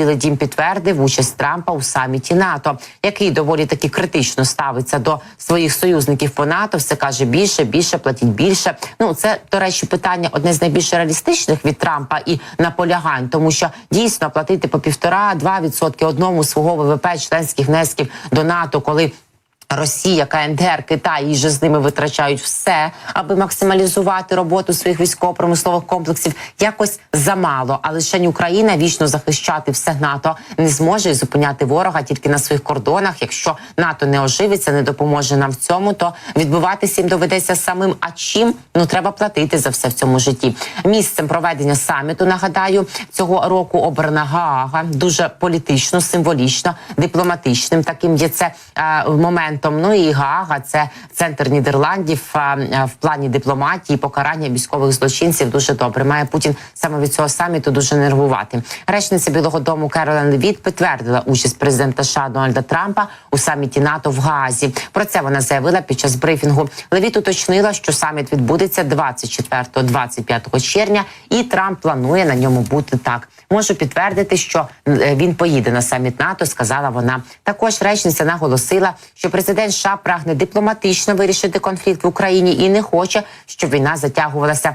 Білий Дім підтвердив участь Трампа у саміті НАТО, який доволі таки критично ставиться до своїх союзників по НАТО. Все каже більше, більше платіть більше. Ну це до речі, питання одне з найбільш реалістичних від Трампа і наполягань, тому що дійсно платити по півтора-два відсотки одному свого ВВП членських внесків до НАТО, коли Росія, КНДР, Китай і же з ними витрачають все, аби максималізувати роботу своїх військово-промислових комплексів. Якось замало. А лише Україна вічно захищати все НАТО не зможе і зупиняти ворога тільки на своїх кордонах. Якщо НАТО не оживиться, не допоможе нам в цьому, то відбуватися їм доведеться самим. А чим ну треба платити за все в цьому житті? Місцем проведення саміту нагадаю цього року обрана Гаага дуже політично, символічно, дипломатичним. Таким є це е, моментом. Ну і Гаага це центр Нідерландів в плані дипломатії, покарання військових злочинців. Дуже добре. Має Путін саме від цього саміту дуже нервувати. Речниця Білого Дому Керолен Левіт підтвердила участь президента США Дональда Трампа у саміті НАТО в Гаазі. Про це вона заявила під час брифінгу. Левіт уточнила, що саміт відбудеться 24-25 червня, і Трамп планує на ньому бути так. Можу підтвердити, що е, він поїде на саміт НАТО. Сказала вона. Також речниця наголосила, що президент США прагне дипломатично вирішити конфлікт в Україні і не хоче, щоб війна затягувалася.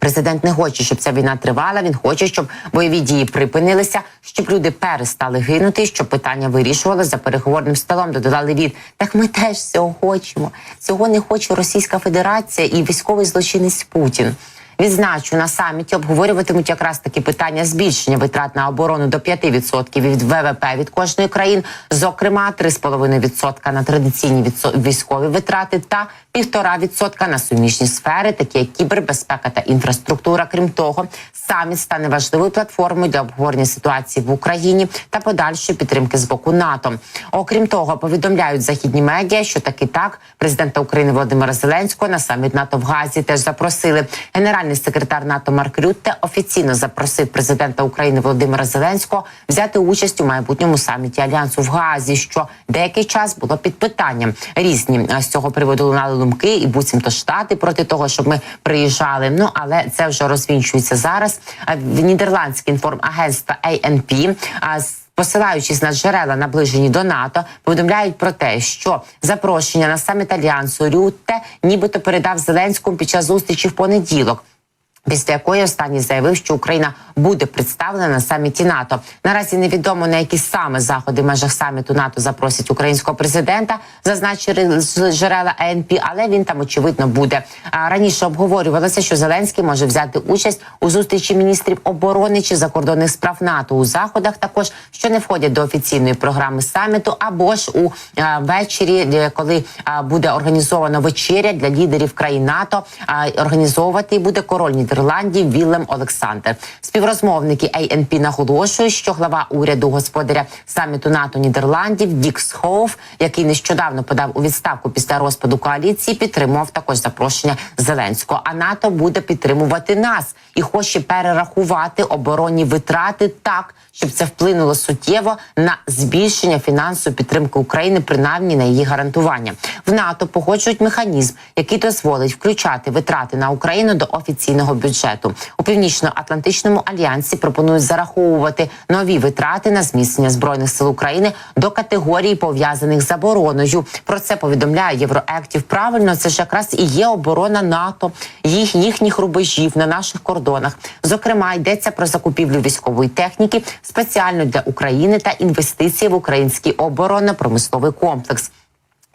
Президент не хоче, щоб ця війна тривала. Він хоче, щоб бойові дії припинилися, щоб люди перестали гинути, щоб питання вирішувалося за переговорним столом. Додала Левіт. Так ми теж цього хочемо. Цього не хоче Російська Федерація і військовий злочинець Путін. Відзначу на саміті обговорюватимуть якраз такі питання збільшення витрат на оборону до 5% від ВВП від кожної країни, зокрема 3,5% на традиційні військові витрати та 1,5% на суміжні сфери, такі як кібербезпека та інфраструктура. Крім того, саміт стане важливою платформою для обговорення ситуації в Україні та подальшої підтримки з боку НАТО. Окрім того, повідомляють західні медіа, що таки так президента України Володимира Зеленського на саміт НАТО в Газі теж запросили. Генеральний секретар НАТО Марк Рютте офіційно запросив президента України Володимира Зеленського взяти участь у майбутньому саміті альянсу в Газі, що деякий час було під питанням. Різні з цього приводу лунали думки, і буцімто штати проти того, щоб ми приїжджали. Ну але це вже розвінчується зараз. В нідерландське інформагентство ANP Посилаючись на джерела, наближені до НАТО, повідомляють про те, що запрошення на саміт альянсу Рютте нібито передав Зеленському під час зустрічі в понеділок. Після якої останній заявив, що Україна буде представлена на саміті НАТО. Наразі невідомо на які саме заходи в межах саміту НАТО запросять українського президента, зазначили джерела АНП, але він там очевидно буде. Раніше обговорювалося, що Зеленський може взяти участь у зустрічі міністрів оборони чи закордонних справ НАТО у заходах, також що не входять до офіційної програми саміту, або ж у а, вечорі, де- коли а, буде організовано вечеря для лідерів країн НАТО. А організовувати буде король Нідерландів Віллем Олександр. Співрозмовники ANP наголошують, що глава уряду господаря саміту НАТО Нідерландів Дік Схоуф, який нещодавно подав у відставку після розпаду коаліції, підтримував також запрошення Зеленського. А НАТО буде підтримувати нас і хоче перерахувати оборонні витрати так, щоб це вплинуло суттєво на збільшення фінансової підтримки України, принаймні на її гарантування. В НАТО погоджують механізм, який дозволить включати витрати на Україну до офіційного бюджету. У північно-атлантичному альянсі пропонують зараховувати нові витрати на зміцнення збройних сил України до категорії пов'язаних з обороною. Про це повідомляє Євроектів. Правильно, це ж якраз і є оборона НАТО, їх їхніх рубежів на наших кордонах. Зокрема, йдеться про закупівлю військової техніки спеціально для України та інвестиції в український оборонно-промисловий комплекс.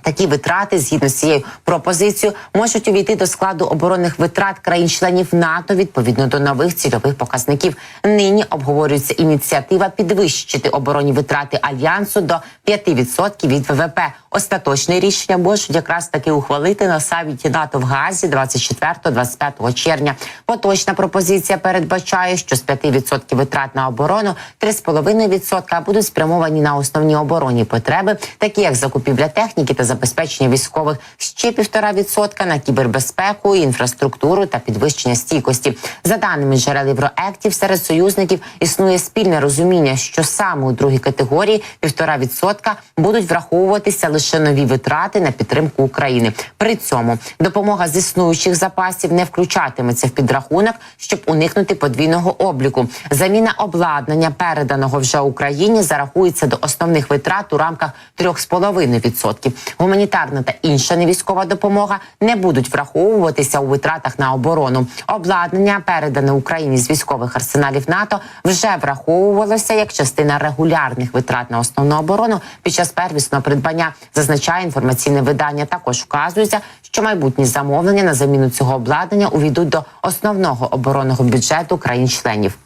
Такі витрати, згідно з цією пропозицією, можуть увійти до складу оборонних витрат країн-членів НАТО відповідно до нових цільових показників. Нині обговорюється ініціатива підвищити оборонні витрати альянсу до 5% від ВВП. Остаточне рішення можуть якраз таки ухвалити на саміті НАТО в Газі 24-25 червня. Поточна пропозиція передбачає, що з 5% витрат на оборону 3,5% будуть спрямовані на основні оборонні потреби, такі як закупівля техніки та забезпечення військових ще півтора відсотка на кібербезпеку, інфраструктуру та підвищення стійкості. За даними джерел Євроектів, серед союзників існує спільне розуміння, що саме у другій категорії півтора відсотка будуть враховуватися лише нові витрати на підтримку України. При цьому допомога з існуючих запасів не включатиметься в підрахунок, щоб уникнути подвійного обліку. Заміна обладнання, переданого вже Україні, зарахується до основних витрат у рамках 3,5%. Гуманітарна та інша невійськова допомога не будуть враховуватися у витратах на оборону. Обладнання, передане Україні з військових арсеналів НАТО, вже враховувалося як частина регулярних витрат на основну оборону під час первісного придбання. Зазначає інформаційне видання. Також вказується, що майбутні замовлення на заміну цього обладнання увійдуть до основного оборонного бюджету країн-членів.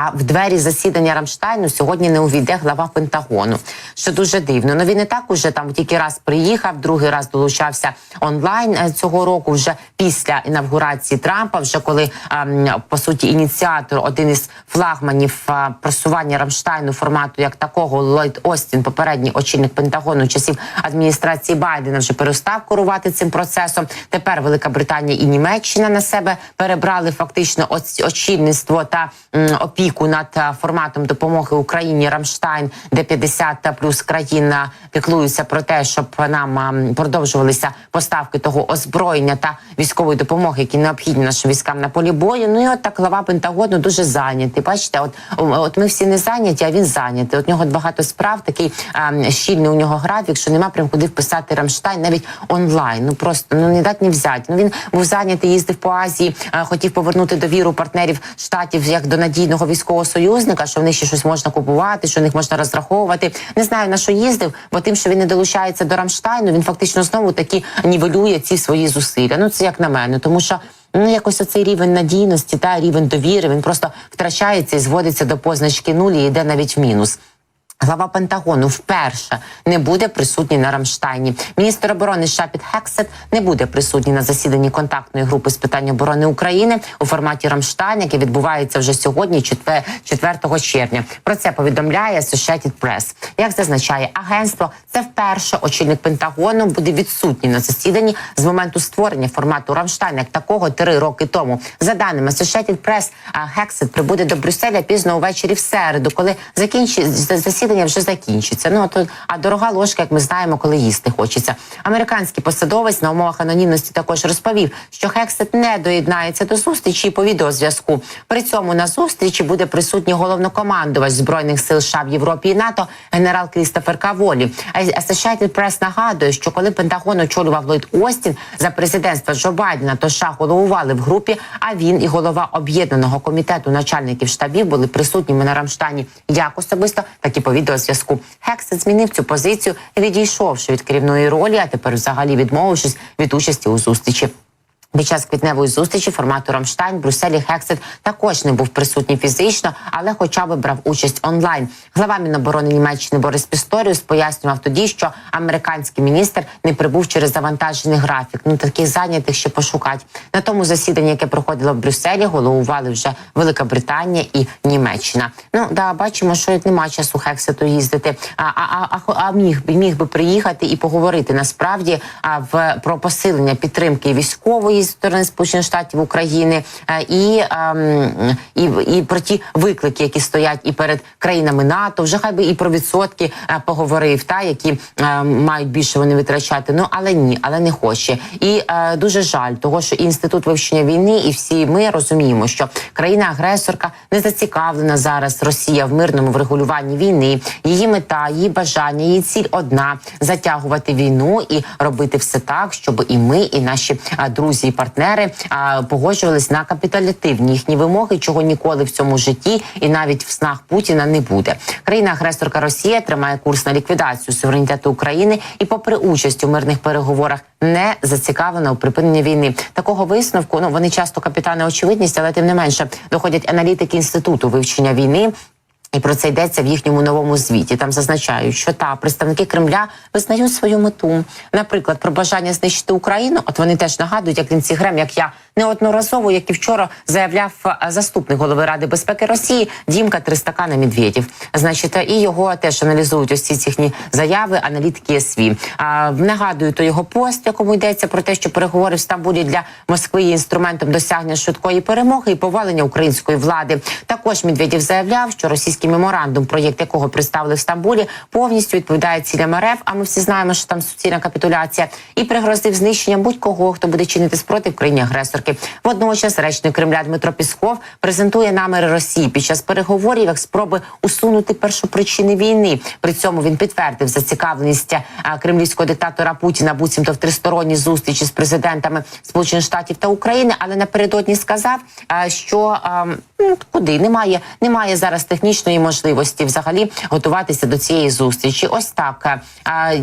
А в двері засідання Рамштайну сьогодні не увійде глава Пентагону, що дуже дивно. Ну він і так уже там тільки раз приїхав, другий раз долучався онлайн е, цього року. Вже після інавгурації Трампа, вже коли ем, по суті ініціатор, один із флагманів е, просування Рамштайну формату як такого Ллойд Остін, попередній очільник Пентагону часів адміністрації Байдена, вже перестав керувати цим процесом. Тепер Велика Британія і Німеччина на себе перебрали фактично очільництво та м, опіку над е, форматом допомоги Україні Рамштайн, де 50 плюс країн піклуються про те, щоб нам ем, продовжувалися поставки того озброєння та військової допомоги, які необхідні нашим військам на полі бою. Ну і от так глава Пентагону дуже зайнятий. Бачите, от от ми всі не зайняті, а він зайнятий. От нього багато справ, такий ем, щільний у нього графік, що нема прям куди вписати Рамштайн навіть онлайн. Ну просто ну не дать не взяти. Ну він був зайнятий, їздив по Азії, е, хотів повернути довіру партнерів штатів як до надійного військового союзника, що в них ще щось можна купувати, що в них можна розраховувати. Не знаю на що їздив, бо тим, що він не долучається до Рамштайну, він фактично знову таки нівелює ці свої зусилля. Ну це як на мене, тому що. Ну, якось оцей рівень надійності та рівень довіри він просто втрачається і зводиться до позначки нулі і йде навіть в мінус. Глава Пентагону вперше не буде присутній на Рамштайні. Міністр оборони США Піт Хексет не буде присутній на засіданні контактної групи з питань оборони України у форматі Рамштайн, яке відбувається вже сьогодні, 4 4 червня. Про це повідомляє Associated Press. Як зазначає агентство, це вперше очільник Пентагону буде відсутній на засіданні з моменту створення формату Рамштайн, як такого три роки тому. За даними Associated Press, Хексет прибуде до Брюсселя пізно увечері в середу, коли закінчить засідання вже закінчиться. Ну а то а дорога ложка, як ми знаємо, коли їсти хочеться. Американський посадовець на умовах анонімності також розповів, що Хексет не доєднається до зустрічі по відеозв'язку. При цьому на зустрічі буде присутній головнокомандувач збройних сил США в Європі і НАТО генерал Крістофер Каволі. Associated Press нагадує, що коли Пентагон очолював Ллойд Остін за президентства Джо Байдена, то США головували в групі. А він і голова об'єднаного комітету начальників штабів були присутніми на Рамштані як особисто, так і по відеозв'язку. Хексет змінив цю позицію, відійшовши від керівної ролі, а тепер взагалі відмовившись від участі у зустрічі. Під час квітневої зустрічі формату Рамштайн Брюсселі Хексет також не був присутній фізично, але хоча б брав участь онлайн. Глава Міноборони Німеччини Борис Пісторіус пояснював тоді, що американський міністр не прибув через завантажений графік. Ну таких зайнятих ще пошукати. На тому засіданні, яке проходило в Брюсселі, головували вже Велика Британія і Німеччина. Ну да, бачимо, що нема часу Хексету їздити. А, а, а, а міг би міг би приїхати і поговорити насправді а, в про посилення підтримки військової зі сторони Сполучених Штатів України е, і, ем, і, і про ті виклики, які стоять і перед країнами НАТО, вже хай би і про відсотки е, поговорив, та які е, мають більше вони витрачати. Ну але ні, але не хоче. І дуже жаль, того що інститут вивчення війни, і всі ми розуміємо, що країна-агресорка не зацікавлена зараз Росія в мирному врегулюванні війни. Її мета, її бажання, її ціль одна затягувати війну і робити все так, щоб і ми, і наші друзі і партнери а, погоджувались на капіталятивні їхні вимоги, чого ніколи в цьому житті і навіть в снах Путіна не буде. Країна-агресорка Росія тримає курс на ліквідацію суверенітету України і, попри участь у мирних переговорах, не зацікавлена у припиненні війни. Такого висновку ну вони часто капітани очевидність, але тим не менше доходять аналітики інституту вивчення війни. І про це йдеться в їхньому новому звіті. Там зазначають, що та представники Кремля визнають свою мету. Наприклад, про бажання знищити Україну. От вони теж нагадують, як Лінці Грем, як я неодноразово, як і вчора, заявляв е, заступник голови Ради безпеки Росії Дімка Тристакана Медведєв. Значить, і його теж аналізують ось ці їхні заяви, аналітики СВІ. А нагадую, то його пост, якому йдеться про те, що переговори в Стамбулі для Москви є інструментом досягнення швидкої перемоги і повалення української влади. Також Медведєв заявляв, що російський меморандум, проєкт якого представили в Стамбулі, повністю відповідає цілям РФ. А ми всі знаємо, що там суцільна капітуляція, і пригрозив знищенням будь-кого, хто буде чинити спротив країні агресорки. Водночас речник Кремля Дмитро Пісков презентує наміри Росії під час переговорів як спроби усунути першопричини війни. При цьому він підтвердив зацікавленість кремлівського диктатора Путіна буцімто в тристоронній зустрічі з президентами Сполучених Штатів та України, але напередодні сказав, що ну, куди немає, немає зараз технічної можливості взагалі готуватися до цієї зустрічі. Ось так. А,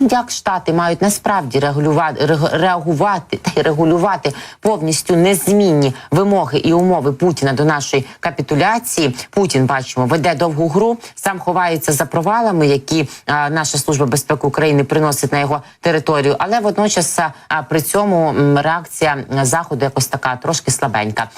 як штати мають насправді регулювати реагувати та регулювати повністю незмінні вимоги і умови Путіна до нашої капітуляції? Путін бачимо веде довгу гру, сам ховається за провалами, які а, наша служба безпеки України приносить на його територію, але водночас а, при цьому реакція заходу якось така трошки слабенька.